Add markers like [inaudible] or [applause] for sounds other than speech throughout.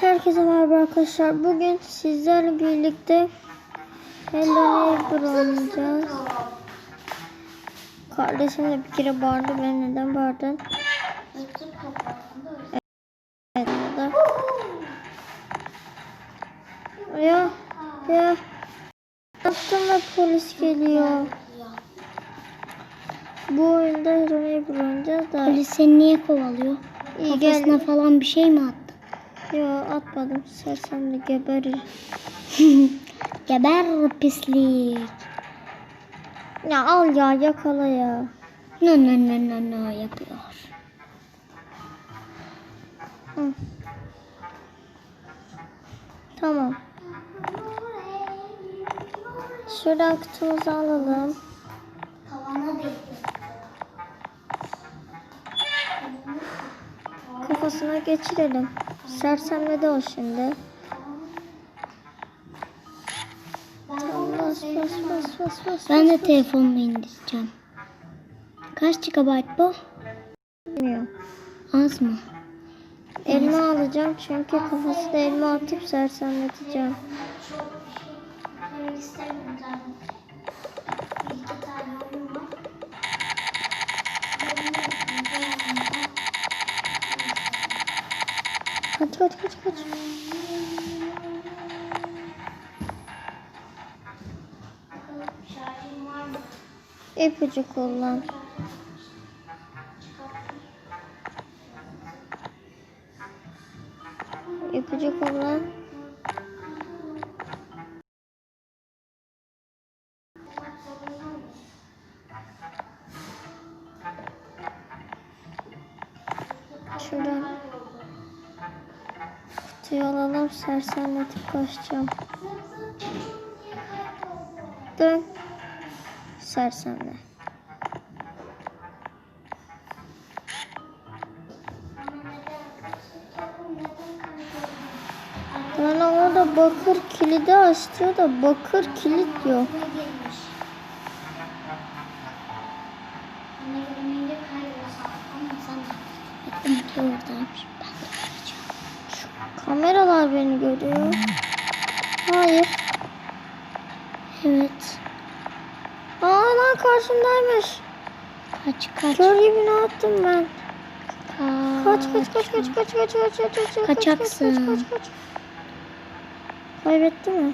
Herkese merhaba arkadaşlar. Bugün sizlerle birlikte Hello Neighbor oynayacağız. Kardeşim de bir kere bağırdı. Ben neden bağırdın? Evet. Ya. Ya. Yaptım ve polis geliyor. Bu oyunda Hello Neighbor oynayacağız da. Polis seni niye kovalıyor? İyi Kafasına gel. falan bir şey mi attı? Yo atmadım. Sersem de geberir. [laughs] Geber pislik. Ya al ya yakala ya. No no no no no yapıyor. Hı. Tamam. Şuradan kutumuzu alalım. Kafasına geçirelim. Sersemledi o şimdi. Tamam, bas bas bas bas bas. Ben de telefonumu indireceğim. Kaç GB bu? Bilmiyorum. Az mı? Elma alacağım çünkü kafasına elma atıp sersemleteceğim. Kaç. İpucu kullan. İpucu kullan. Sersemletip kaçacağım. Dön. Sersemle. Bana orada bakır kilidi açtı da bakır kilit yok. Bakın ki oradaymış. Ben de bakacağım. Kameralar beni görüyor. Hayır. Evet. Aa lan karşımdaymış. Kaç kaç. Kör gibi ne yaptım ben? Kaç Kaç kaç kaç kaç kaç kaç kaç kaç kaç kaç Kaçaksın. kaç kaç kaç Kaybetti mi?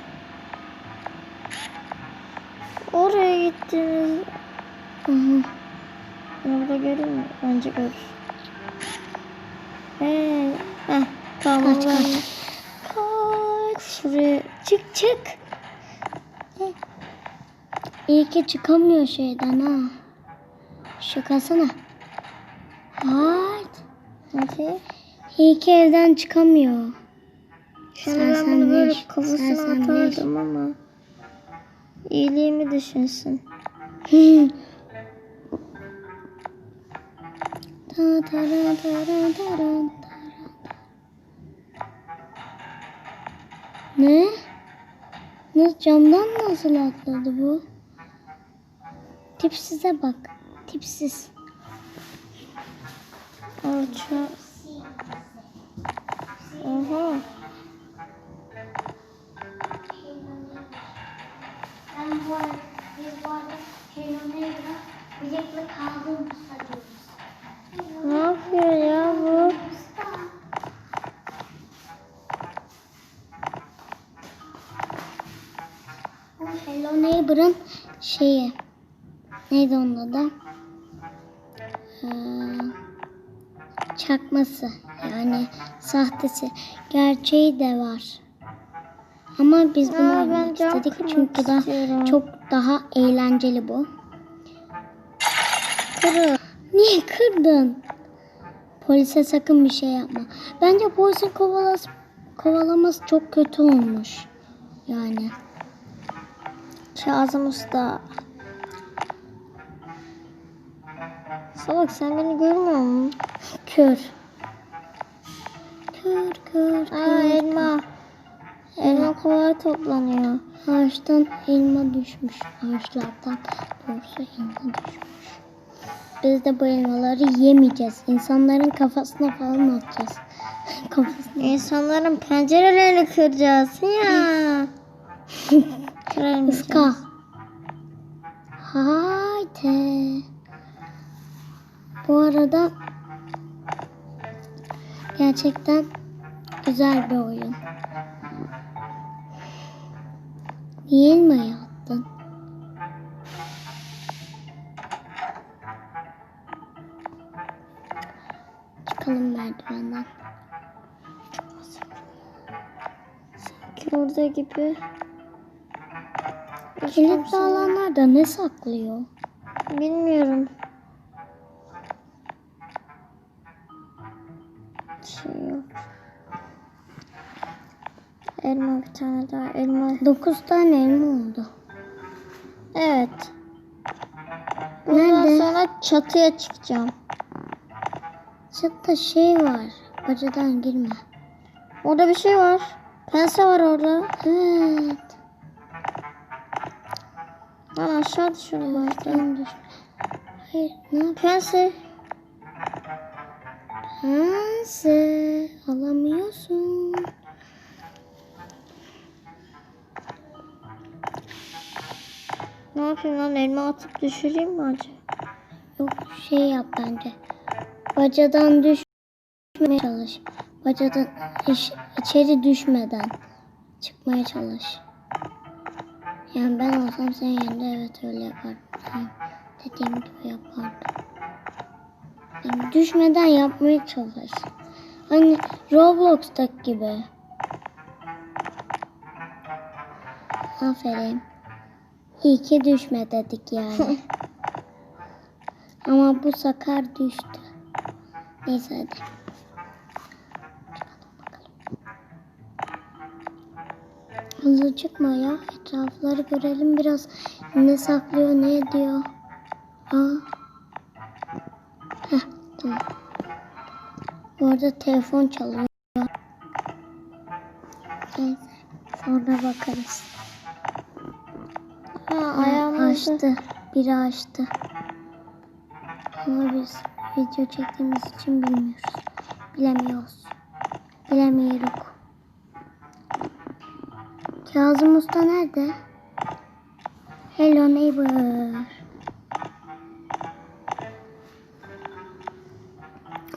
Oraya gittiniz. Hı hı. Orada görür mü? Bence görür. Hey. Heh, tamam. Kaç, kaç. Kaç. Şuraya çık çık. İyi ki çıkamıyor şeyden ha. Şakasana. Hayır. Hadi. İyi ki evden çıkamıyor. Şimdi ben bunu böyle kafasına sersemleş. atardım ama iyiliğimi düşünsün. [laughs] Ta tara tara tara tara. Ne? Ne camdan nasıl atladı bu? Tipsize bak. Tipsiz. Alça. Onun adı? Ee, çakması. Yani sahtesi. Gerçeği de var. Ama biz bunu Aa, oynamak istedik çünkü daha istiyorum. çok daha eğlenceli bu. Kırık. Niye kırdın? Polise sakın bir şey yapma. Bence polisin kovalas kovalaması çok kötü olmuş. Yani. Kazım Usta. Salak sen beni görmüyor musun? Kör. Kör kör kör. Aa elma. Elma kolay toplanıyor. Ağaçtan elma düşmüş. Ağaçlardan doğrusu elma düşmüş. Biz de bu elmaları yemeyeceğiz. İnsanların kafasına falan atacağız. [laughs] Kafasına. İnsanların pencerelerini kıracağız ya. [laughs] Iska. Haydi. Bu arada gerçekten güzel bir oyun. Niye elmayı attın? Çıkalım merdivenden. Ki orada gibi. Kilitli alanlarda ne saklıyor? Bilmiyorum. Tane daha elma. Dokuz tane elma oldu. Evet. Bundan Nerede? sonra çatıya çıkacağım. Çıtta şey var. Bacadan girme. Orada bir şey var. Pense var orada. Evet. Lan aşağı düşürdüm işte. Ben düş. Hayır ne? Pense. Pense. Alamıyorsun. Ne yapayım lan elma atıp düşüreyim mi acaba? Yok şey yap bence. Bacadan düşmeye çalış. Bacadan iş, içeri düşmeden çıkmaya çalış. Yani ben olsam senin yerinde evet öyle yapardım. Yani dediğim gibi yapardım. Yani düşmeden yapmaya çalış. Hani Roblox'taki gibi. Aferin. İyi ki düşme dedik yani. [laughs] Ama bu sakar düştü. Neyse hadi. Hızlı çıkma ya. Etrafları görelim biraz. Ne saklıyor, ne ediyor. Aa. Heh, tamam. Bu arada telefon çalıyor. Neyse. Sonra bakarız. Aa, açtı. Biri açtı. Ama biz video çektiğimiz için bilmiyoruz. Bilemiyoruz. Bilemiyoruz. Kazım Usta nerede? Hello neighbor.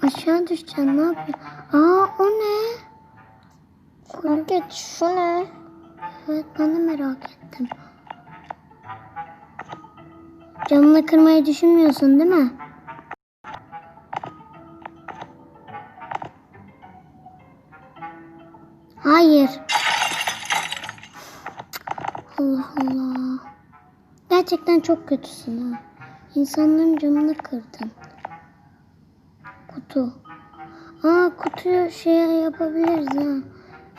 Aşağı düşeceksin ne yapıyorsun? Aa o ne? Roket şu ne? Evet ben de merak ettim. Camını kırmayı düşünmüyorsun değil mi? Hayır. Allah Allah. Gerçekten çok kötüsün ha. İnsanların camını kırdın. Kutu. Aa kutuyu şey yapabiliriz ha.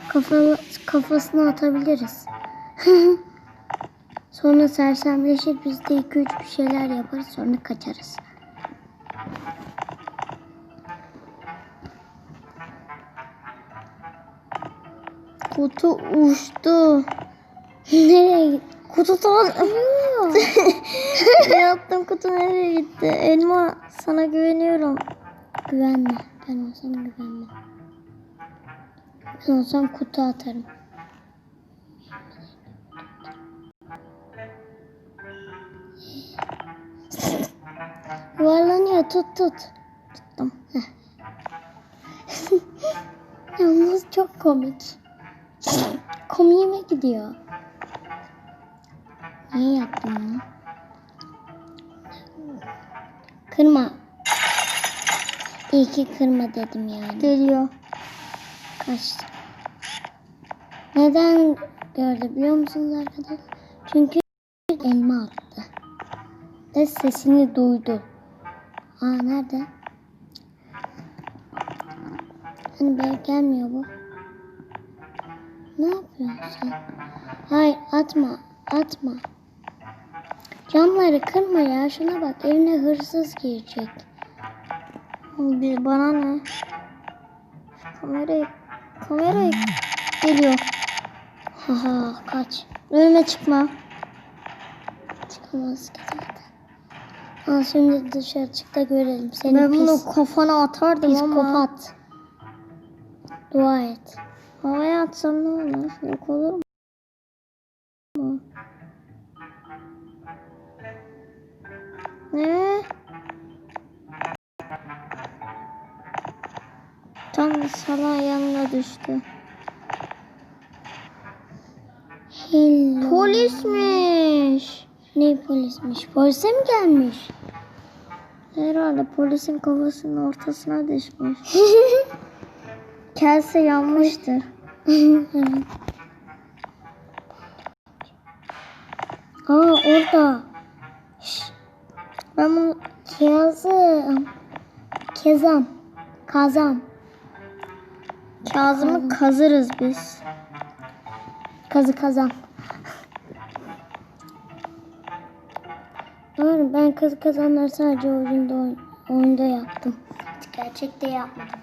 Kafa, kafasına atabiliriz. [laughs] sonra sersemleşir biz de iki üç bir şeyler yaparız sonra kaçarız. Kutu uçtu. Nereye gitti? Kutu son. ne yaptım kutu nereye gitti? Elma sana güveniyorum. Güvenme. Ben olsam güvenmem. Ben olsam kutu atarım. Yuvarlanıyor tut tut. Tuttum. [laughs] Yalnız çok komik. Komiğime gidiyor. Niye yaptın bunu? Kırma. İyi ki kırma dedim yani. Geliyor. Kaçtı. Neden gördü biliyor musunuz arkadaşlar? Çünkü elma attı. Ve sesini duydu. Aa nerede? Hani böyle gelmiyor bu. Ne yapıyorsun? Hayır atma. Atma. Camları kırma ya. Şuna bak evine hırsız girecek. Bir bana ne? Kamerayı kamerayı geliyor. Haha kaç. Önüme çıkma. Çıkamaz ki zaten. Al şimdi dışarı çık da görelim. Seni ben pis bunu kafana atardım ama. psikopat. Dua et. Havaya atsam ne olur? Yok olur mu? Ne? Tam sana yanına düştü. Hello. Polismiş. Ne polismiş? Polise mi gelmiş? Herhalde polisin kafasının ortasına düşmüş. [laughs] Kelse yanmıştır. [laughs] Aa orada. Ben bunu Kazım. Kezam. Kazam. Kazım'ı kazırız biz. Kazı kazan. Doğru ben kazı kazanları sadece oyunda oyunda yaptım. Gerçekte yapmadım.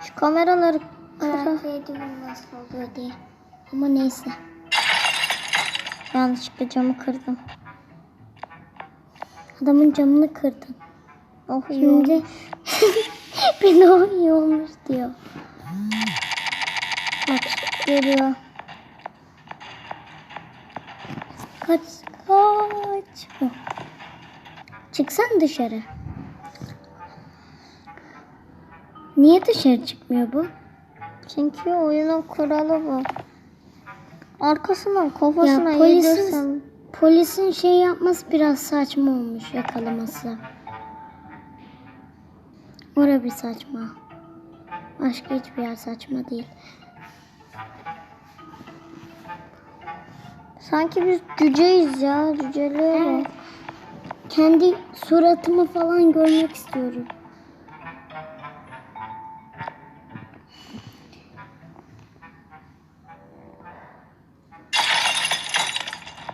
Şu kameraları Merak ediyorum nasıl oluyor diye. Ama neyse. yanlışlıkla camı kırdım. Adamın camını kırdın. Oh Şimdi [laughs] beni o iyi olmuş diyor. Bak geliyor. Kaç kaç. Oh. Çıksan dışarı. Niye dışarı çıkmıyor bu? Çünkü oyunun kuralı bu. Arkasından kafasına Ya polisin- yedirsen. Polisin şey yapması biraz saçma olmuş yakalaması. Ora bir saçma. Başka hiçbir yer saçma değil. Sanki biz cüceyiz ya. Cüceliğe bak. Kendi suratımı falan görmek istiyorum.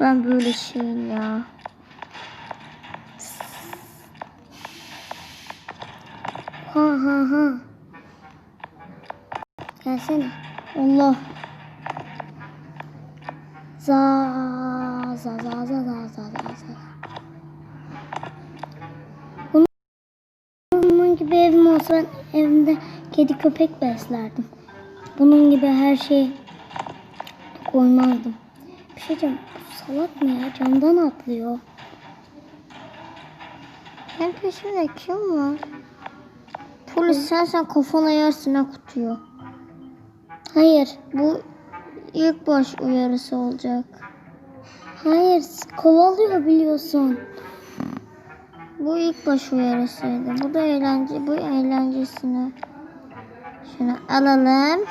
Ben böyle şeyim ya. Ha ha ha. Gelsene. Allah. Za za za za za za za za. Bunun, gibi evim olsa ben evimde kedi köpek beslerdim. Bunun gibi her şeyi koymazdım. Bir şey diyeceğim. Salak mı ya? Camdan atlıyor. Benim peşimde kim var? Polis sen sen kafana yersin ha kutuyu. Hayır. Bu ilk baş uyarısı olacak. Hayır. Kovalıyor biliyorsun. Bu ilk baş uyarısıydı. Bu da eğlence, bu eğlencesine. Şunu alalım. [laughs]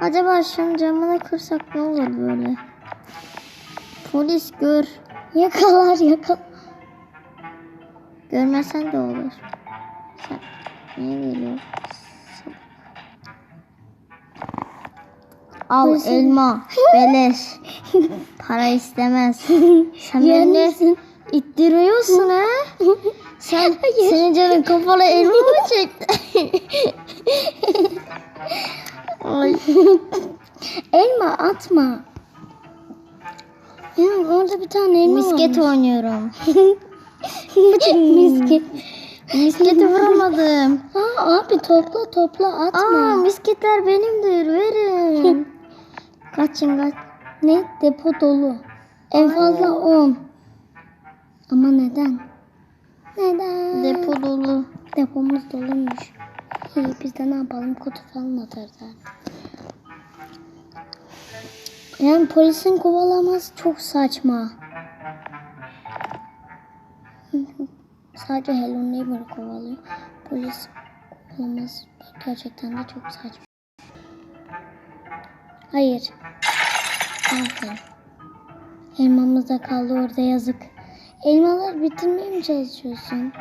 Acaba şunun camını kırsak ne olur böyle? Polis gör. Yakalar yakalar. Görmesen de olur. Sen niye geliyor? Al Polis- elma, [laughs] beleş. Para istemez. Sen beni ittiriyorsun ha? Sen senin canın kafalı elma mı çekti? Ay. Elma atma. Ya orada bir tane elma Misket varmış. oynuyorum. [laughs] Misket. Misketi vuramadım. Aa, abi topla topla atma. Aa misketler benimdir verin. [laughs] Kaçın kaç. Ne? Depo dolu. En fazla 10. Ama neden? Neden? Depo dolu. Depomuz doluymuş. İyi biz de ne yapalım kutu falan atarız artık. Yani polisin kovalaması çok saçma. [laughs] Sadece Hello Neighbor'ı kovalıyor. Polis kovalaması gerçekten de çok saçma. Hayır. Aferin. Elmamız da kaldı orada yazık. Elmaları bitirmeye mi çalışıyorsun?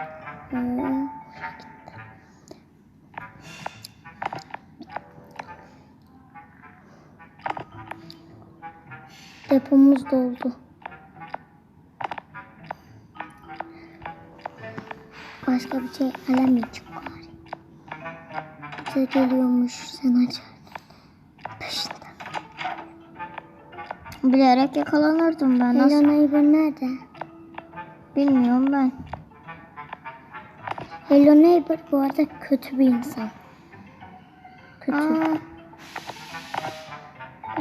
Depomuz doldu. Başka bir şey alamayacak. Bize geliyormuş sen açardın. Bilerek yakalanırdım ben. Nasıl? Hello Neighbor nerede? Bilmiyorum ben. Hello Neighbor bu arada kötü bir insan. Kötü. Aa.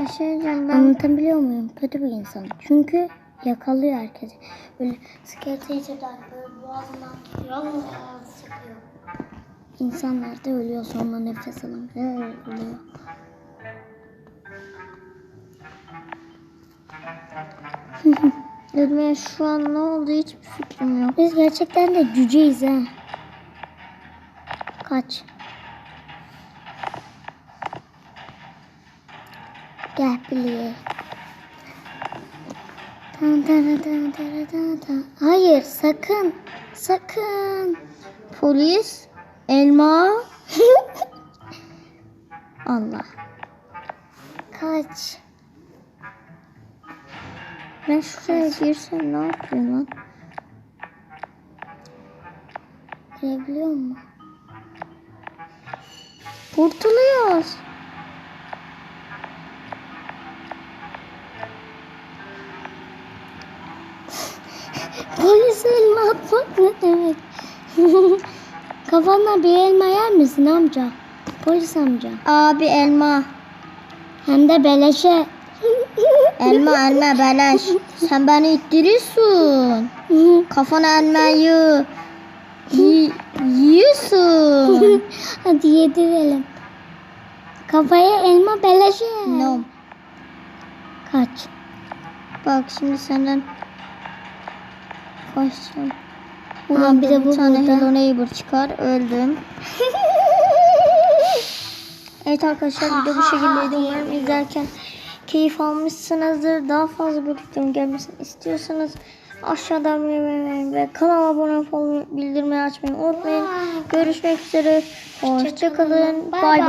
Bir şey diyeceğim ben. Anlatabiliyor muyum? Kötü bir insan. Çünkü yakalıyor herkesi. Böyle skeleteyceler böyle boğazından tutuyor. sıkıyor. İnsanlar da ölüyor sonra nefes alamıyor. Ölüyor. Ölmeye şu an ne oldu hiçbir fikrim yok. Biz gerçekten de cüceyiz ha. Kaç. Gel tan. Hayır sakın. Sakın. Polis, elma. [laughs] Allah. Kaç. Ben şuraya girsem ne yapıyor lan? Görebiliyor musun? Kurtuluyoruz. [laughs] Polis elma atmak ne demek? [laughs] Kafana bir elma yer misin amca? Polis amca. Abi elma. Hem de beleşe. Elma elma beleş. Sen beni ittiriyorsun. Kafana elmayı yi- yiyorsun. Hadi yedirelim. Kafaya elma beleşe. no. Kaç. Bak şimdi senden kaçacağım. Bir bir, de bu tane burada. Hello Neighbor çıkar. Öldüm. [laughs] evet arkadaşlar video bu şekildeydi. Umarım izlerken keyif almışsınızdır. Daha fazla bölümlerin gelmesini istiyorsanız aşağıdan beğenmeyi ve kanala abone olup bildirimleri açmayı unutmayın. Görüşmek üzere. Hoşçakalın. Bay. bay.